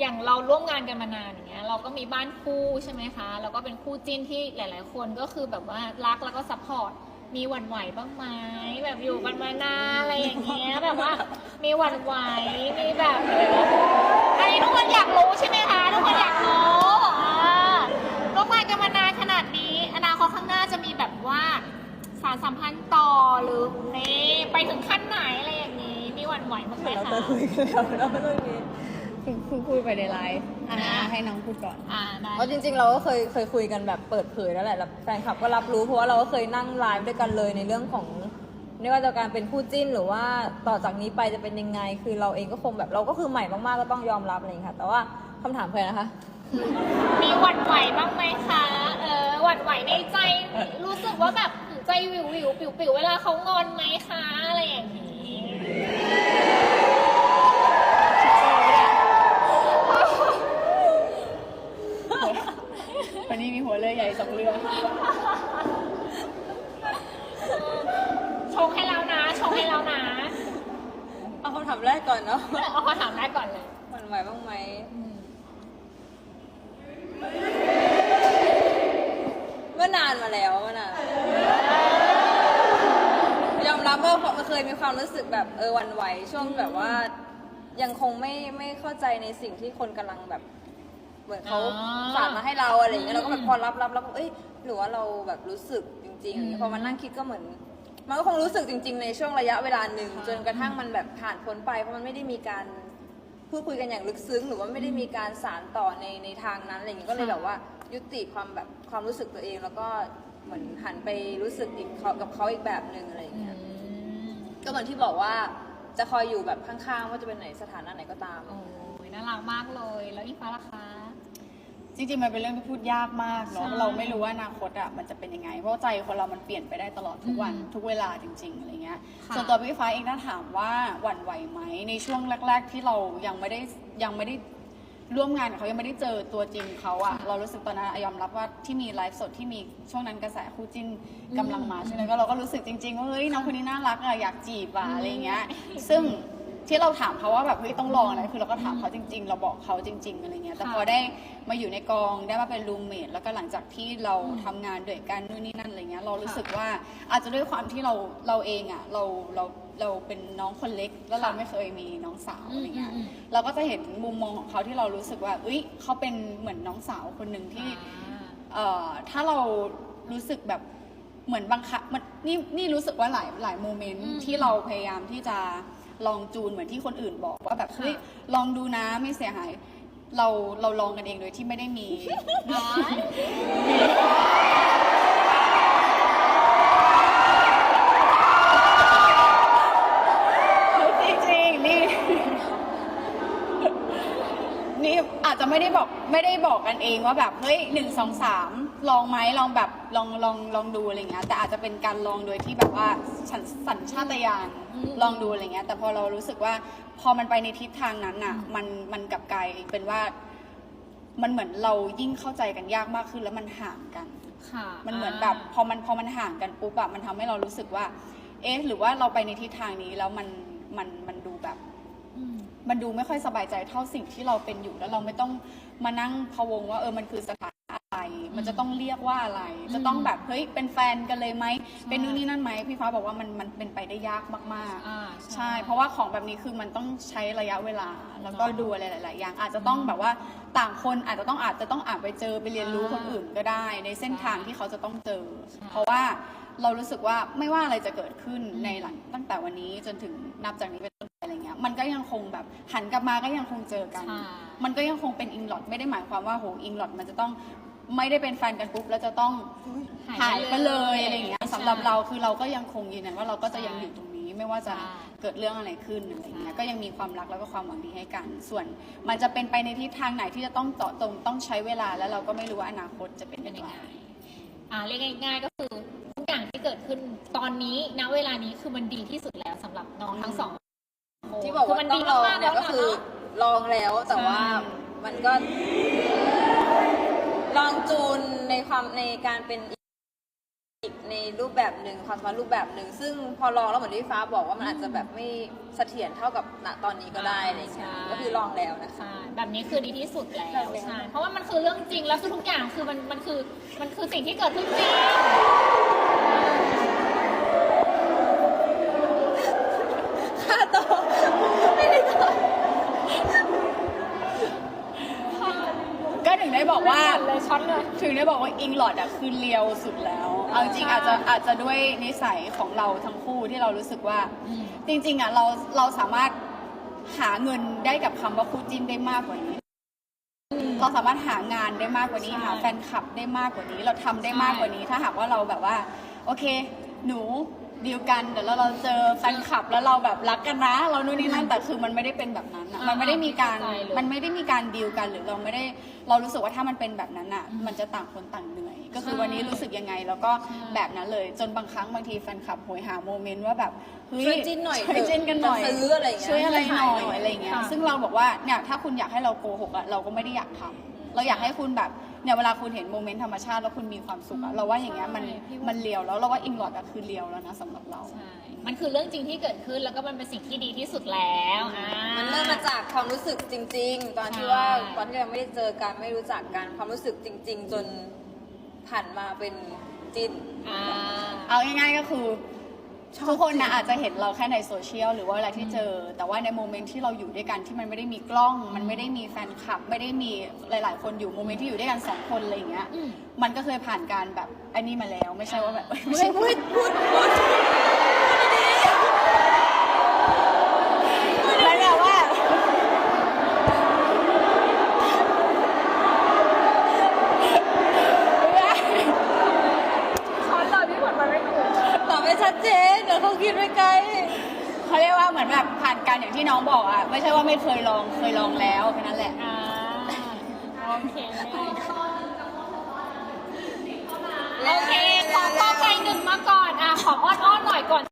อย่างเราร่วมงานกันมานานอย่างเงี้ยเราก็มีบ้านคู่ใช่ไหมคะแล้วก็เป็นคู่จิ้นที่หลาย ๆ คนก็คือแบบว่ารักแล้วก็ซัพพอร์ตมีหวั่นไหวบ้างไหมแบบอยู่กันมานานอะไรอย่างเงี้ยแบบว่ามีหวั่นไหวมีแบบอันนี้ทุกคนอยากรู้ใช่ไหมคะทุกคนอยากรู้อ่าร่วมงานกันมานานขนาดนี้อนาคตข้างหน้าจะมีแบบว่าสารสัมพันธ์ต่อหรือนี่ไปถึงขั้นไหนอะไรอย่างนี้ มีหวั่นไหวบ้างไหมเราคะจะคุยกันเราไม่ต้องมี เพิ่งเพิ่งพูดไปในไลฟ์อะอะให้น้องพูดก่อน อ่าได้เพราะจริงๆ เราก็เคยเคยคุยกันแบบเปิดเผยแล้วแหละแล้วแฟนคลับก็รับรู้เพราะว่าเราก็เคยนั่งไลฟ์ด้วยกันเลยในเรื่องของไม่ว่าจะการเป็นคู่จิ้นหรือว่าต่อจากนี้ไปจะเป็นยังไง คือเราเองก็คงแบบเราก็คือใหม่มากๆก็ต้องยอมรับอะไรอย่างเงี้ยค่ะ แต่ว่าคำถามเคยนะคะ มีหวั่นไหวบ้างไหมคะ เออหวั่นไหวในใจ รู้สึกว่าแบบใจวิววิวปิวปิวเวลาเขางอนไหมคะ อะไรอย่างนี้ วันนี้มี หัวเรือใหญ่สองเรือชงให้แล้วนะชงให้แล้วนะเอาคำถามแรกก่อนเนาะเอาคำถามแรกก่อนเลยหวั่นไหวบ้างไหมเมื่อนานมาแล้วเมื่อนานยอมรับว่ามันเคยมีความรู้สึกแบบเออหวันไหวช่วงแบบว่ายังคงไม่ไม่เข้าใจในสิ่งที่คนกำลังแบบ เหมือนเขาอ๋อ ฝากมาให้เราอะไรอย่างเงี้ยอืมเราก็แบบพอรับรับรับเอ้ยหรือว่าเราแบบรู้สึกจริงๆอย่างเงี้ยพอมานั่งคิดก็เหมือน มันก็คงรู้สึกจริง ๆ ในช่วงระยะเวลาหนึ่งจนกระทั่งมันแบบผ่านพ้นไปเพราะมันไม่ได้มีการพูดคุยกันอย่างลึกซึ้ง หรือว่าไม่ได้มีการสารต่อในในทางนั้นอะไรอย่างเงี้ยก็เลยแบบว่ายุติความแบบความรู้สึกตัวเอง แล้วก็เหมือนหันไปรู้สึกอีกเขากับเขาอีกแบบหนึ่งอะไรอย่างเงี้ย ก็เหมือนที่บอกว่าจะคอยอยู่แบบข้างๆ ว่าจะเป็นไหนสถานะไหนก็ตาม โอ้ยน่ารักมากเลย แล้วอีฟ้าล่ะคะ จริงๆ มันเป็นเรื่องที่พูดยากมากเนาะใช่เราไม่รู้ว่าอนาคตอะมันจะเป็นยังไง เพราะว่าใจคนเรามันเปลี่ยนไปได้ตลอดทุกวันอืมทุกเวลาจริงๆอะไรเงี้ยค่ะส่วนตัวพี่ฟ้าเองถ้าถามว่าหวั่นไหวไหมในช่วงแรก ๆ ที่เรายังไม่ได้ยังไม่ได้ร่วมงานกับเขายังไม่ได้เจอตัวจริงเขาอะเรารู้สึกตอนนั้นอะยอมรับว่าที่มีไลฟ์สดที่มีช่วงนั้นกระแสคู่จิ้นกำลังมาใช่ไหมก็เราก็รู้สึกจริงๆว่าเฮ้ยน้องคนนี้น่ารักอะอยากจีบอะอะไรเงี้ยซึ่ง ที่เราถามเขาว่าแบบเฮ้ยต้องลองนะคือเราก็ถามเขาจริง ๆ เราบอกเขาจริง ๆอะไรเงี้ยแต่พอได้มาอยู่ในกองได้มาเป็นรูมเมทแล้วก็หลังจากที่เราทำงานด้วยกันนู่นนี่นั่นอะไรเงี้ยเรารู้สึกว่าอาจจะด้วยความที่เราเราเองอะเราเราเราเป็นน้องคนเล็ก แล้วเราไม่เคยมีน้องสาวอะไรเงี้ยอืมอืม เราก็จะเห็นมุมมองของเขาที่เรารู้สึกว่าเอ้ยเขาเป็นเหมือนน้องสาวคนหนึ่งที่ เอ่อถ้าเรารู้สึกแบบเหมือนบังคับมันนี่นี่รู้สึกว่าหลายหลายโมเมนต์อืมที่เราพยายามที่จะ ลองจูนเหมือนที่คนอื่นบอกว่าแบบค่ะเฮ้ยลองดูนะไม่เสียหาย เราเราลองกันเองโดยที่ไม่ได้มีน้อยจริงๆนี่ นี่อาจจะไม่ได้บอกไม่ได้บอกกันเองว่าแบบ เฮ้ยหนึ่งสองสาม ลองไหมลองแบบลองลองลองดูอะไรเงี้ยแต่อาจจะเป็นการลองโดยที่แบบว่าสัญสัญชาตญาณอืม ลองดูอะไรเงี้ยแต่พอเรารู้สึกว่าพอมันไปในทิศทางนั้นน่ะ มันมันกลับกลายเป็นว่า มันเหมือนเรายิ่งเข้าใจกันยากมากขึ้นแล้วมันห่างกัน ค่ะมันเหมือนแบบพอมันพอมันห่างกันปุ๊บอะมันทำให้เรารู้สึกว่า เอ๊ะ หรือว่าเราไปในทิศทางนี้แล้วมันมันมันดูแบบ อืม มันดูไม่ค่อยสบายใจเท่าสิ่งที่เราเป็นอยู่แล้วเราไม่ต้องมานั่งพะวงว่าเออมันคือสถานะอะไร มันจะต้องเรียกว่าอะไร จะต้องแบบเฮ้ยเป็นแฟนกันเลยไหมเป็นนู่นนี่นั่นไหมพี่ฟ้าบอกว่ามันมันเป็นไปได้ยากมากอ่าๆใช่ เพราะว่าของแบบนี้คือมันต้องใช้ระยะเวลาแล้วก็ดูอะไรหลาย ๆ อย่างอาจจะต้องแบบว่าต่างคนอาจจะต้องอาจจะต้องอ่านไปเจอไปเรียนรู้คนอื่นก็ได้ ในเส้นทางที่เขาจะต้องเจอ เพราะว่าเรารู้สึกว่าไม่ว่าอะไรจะเกิดขึ้นในหลังตั้งแต่วันนี้จนถึงนับจากนี้เป็นต้นไปอะไรเงี้ยมันก็ยังคงแบบหันกลับมาก็ยังคงเจอกันใช่มันก็ยังคงเป็นอิงลอดไม่ได้หมายความว่าโหอิงลอดมันจะต้อง ไม่ได้เป็นแฟนกันปุ๊บแล้วจะต้องหายไปเลยอะไรอย่างเงี้ยสำหรับเราคือเราก็ยังคงยืนยันว่าเราก็จะยังอยู่ตรงนี้ไม่ว่าจะใช่เกิดเรื่องอะไรขึ้นอะไรเงี้ยใช่ก็ยังมีความรักแล้วก็ความหวังดีให้กัน ส่วนมันจะเป็นไปในทิศทางไหนที่จะต้องเจาะตรงต้องใช้เวลาแล้วเราก็ไม่รู้ว่าอนาคตจะเป็นเป็นยัยังงไงไงอ่าเรียกง่ายๆก็คือทุกอย่างที่เกิดขึ้นตอนนี้ณเวลานี้คือมันดีที่สุดแล้วสำหรับน้องทั้งสองคนที่บอกคืว่ามันต้ดีองลองมากๆเนี่ยแล้วก็คือเนาะลองแล้วแต่ว่าใช่มันก็ ลองจูนในความในการเป็นอีกในรูปแบบหนึ่งความสัมพันธ์รูปแบบหนึ่งซึ่งพอลองแล้วเหมือนที่ฟ้าบอกว่ามันอาจจะแบบไม่เสถียรเท่ากับณตอนนี้ก็ได้อะไรอย่างเงี้ยใช่ ก็คือลองแล้วนะคะ ใช่แบบนี้คือดีที่สุดแล้วใช่แล้วใช่เพราะว่ามันคือเรื่องจริงแล้วคือทุกอย่างคือมันมันคือมันคือสิ่งที่เกิดขึ้นจริง ค่าต่อไม่ได้ต่อ ก็ถึงได้บอกว่า เลยช็อตเลย ถึงได้บอกว่าอิงลอดอะคือเลียวสุดแล้วเอาจริงใช่อาจจะอาจจะด้วยนิสัยของเราทั้งคู่ที่เรารู้สึกว่าอืมจริง ๆอะเราเราสามารถหาเงินได้กับคำว่าคู่จิ้นได้มากกว่านี้ เราสามารถหางานได้มากกว่านี้ใช่ หาแฟนคลับได้มากกว่านี้ เราทำได้มากกว่านี้ ถ้าหากว่าเราแบบว่า โอเค หนูดีลกันเดี๋ยวเราเราเจอแฟนคลับแล้วเราแบบรักกันนะ เรานู่นนี่นั่นแต่คือมันไม่ได้เป็นแบบนั้นอะมันไม่ได้มีการเข้าใจเลย มันไม่ได้มีการดีลกันหรือเราไม่ได้เรารู้สึกว่าถ้ามันเป็นแบบนั้นอะมันจะต่างคนต่างเหนื่อย ก็คือใช่วันนี้รู้สึกยังไงแล้วก็ใช่แบบนั้นเลย จนบางครั้งบางทีแฟนคลับโหยหาโมเมนต์ว่าแบบเฮ้ยช่วยจิ้นหน่อยช่วยจิ้นกันหน่อย จะซื้ออะไรอย่างเงี้ยช่วยอะไรหน่อยช่วยขายหน่อยอะไรอย่างเงี้ย ค่ะ ซึ่งเราบอกว่าเนี่ยถ้าคุณอยากให้เราโกหกอะเราก็ไม่ได้อยากทำเราอยากให้คุณแบบ เนี่ยเวลาคุณเห็นโมเมนต์ธรรมชาติแล้วคุณมีความสุขอะเราว่าอย่างเงี้ยมันใช่พี่ว่า มันเลียวแล้วเราว่าอิงหลอดอะคือเลียวแล้วนะสำหรับเรา ใช่ มันคือเรื่องจริงที่เกิดขึ้นแล้วก็มันเป็นสิ่งที่ดีที่สุดแล้วอ่า มันเริ่มมาจากความรู้สึกจริง ๆ ตอนที่ใช่ว่าตอนที่เราไม่ได้เจอกันไม่รู้จักกันความรู้สึกจริง ๆ จนผ่านมาเป็นจิน อ่า เอาง่ายๆก็คือ ทุกคนนะอาจจะเห็นเราแค่ในโซเชียลหรือว่าอะไรที่เจอ แต่ว่าในโมเมนต์ที่เราอยู่ด้วยกันที่มันไม่ได้มีกล้อง มันไม่ได้มีแฟนคลับ ไม่ได้มีหลาย ๆ คนอยู่โมเมนต์ที่อยู่ด้วยกันสองคนอะไรอย่างเงี้ยอืมมันก็เคยผ่านการแบบอันนี้มาแล้ว ไม่ใช่ว่าแบบไม่ใช่พูดพูดพูด็เหมือนแบบผ่านการอย่างที่น้องบอกอะไม่ใช่ว่าไม่เคยลองเคยลองแล้วแค่นั้นแหละ อ่าโอเค โอเค ขอข้อใจหนึ่งมาก่อน อะ ขออ้อนอ้อนหน่อยก่อน